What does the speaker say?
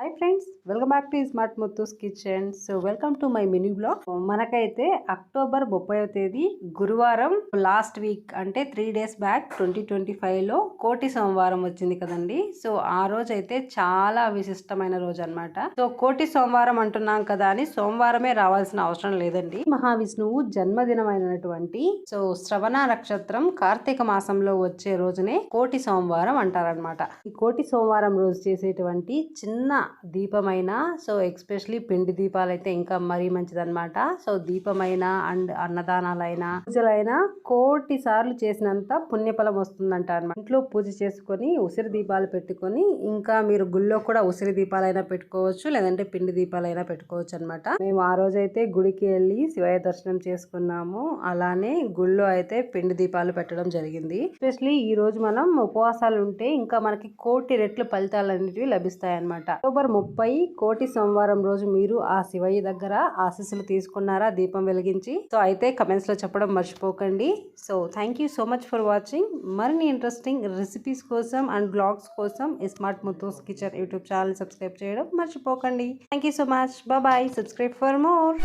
Hi friends welcome back to smart Muthu's kitchen so welcome to my mini blog మనకైతే October ముప్పైవ తేదీ గురువారం last week అంటే three days back twenty twenty ఫైవ్లో కోటి సోమవారం వచ్చింది కదండి. సో ఆ రోజు అయితే చాలా విశిష్టమైన రోజు అన్నమాట. సో కోటి సోమవారం అంటున్నాం కదా అని సోమవారమే రావాల్సిన అవసరం లేదండి. మహావిష్ణువు జన్మదినమైనటువంటి సో శ్రవణ నక్షత్రం కార్తీక మాసంలో వచ్చే రోజునే కోటి సోమవారం అంటారనమాట ఈ కోటి సోమవారం రోజు చేసేటువంటి చిన్న దీపమైన సో ఎక్స్పెషలీ పిండి దీపాలు అయితే ఇంకా మరీ మంచిదన్నమాట. సో దీపమైన అండ్ అన్నదానాలైనా పూజలైనా కోటి సార్లు చేసినంత పుణ్యఫలం వస్తుందంట అనమాట ఇంట్లో పూజ చేసుకొని ఉసిరి దీపాలు పెట్టుకొని ఇంకా మీరు గుళ్ళో కూడా ఉసిరి దీపాలైనా పెట్టుకోవచ్చు లేదంటే పిండి దీపాలైనా పెట్టుకోవచ్చు అనమాట మేము ఆ రోజైతే గుడికి వెళ్ళి శివయ దర్శనం చేసుకున్నాము. అలానే గుళ్ళో అయితే పిండి దీపాలు పెట్టడం జరిగింది. ఎస్పెషలీ ఈ రోజు మనం ఉపవాసాలు ఉంటే ఇంకా మనకి కోటి రెట్లు ఫలితాలు అనేటివి లభిస్తాయి అనమాట అక్టోబర్ ముప్పై కోటి సోమవారం రోజు మీరు ఆ శివయ్య దగ్గర ఆశీస్సులు తీసుకున్నారా? దీపం వెలిగించి. సో అయితే కమెంట్స్లో చెప్పడం మర్చిపోకండి. So thank you so much for watching మరిన్ని ఇంట్రెస్టింగ్ రెసిపీస్ కోసం అండ్ బ్లాగ్స్ కోసం smart Muthu's kitchen YouTube channel subscribe చేయడం మర్చిపోకండి. Thank you so much bye subscribe for more